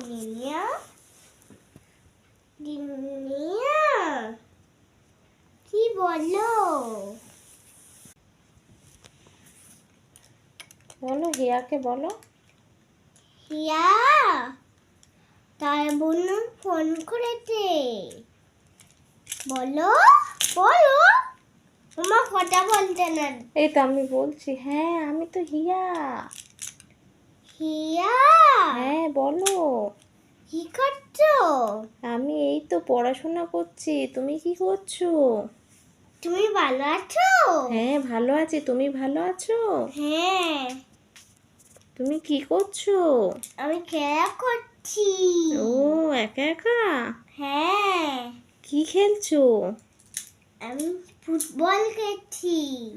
দিনিয়া দিনিয়া কি বলো বলো হিয়াকে বলো। হিয়া তার বোন ফোন করেছে। বলো বলো। তোমার কথা বলতে না। এই তো আমি বলছি হ্যাঁ আমি তো হিয়া। বলো কি করছ? আমি এই তো পড়াশোনা করছি। তুমি কি করছ? তুমি ভালো আছো? হ্যাঁ ভালো আছি। তুমি ভালো আছো? হ্যাঁ। তুমি কি করছ? আমি খেলা করছি। ও একা একা? হ্যাঁ। কি খেলছো? আমি ফুটবল খেলছি।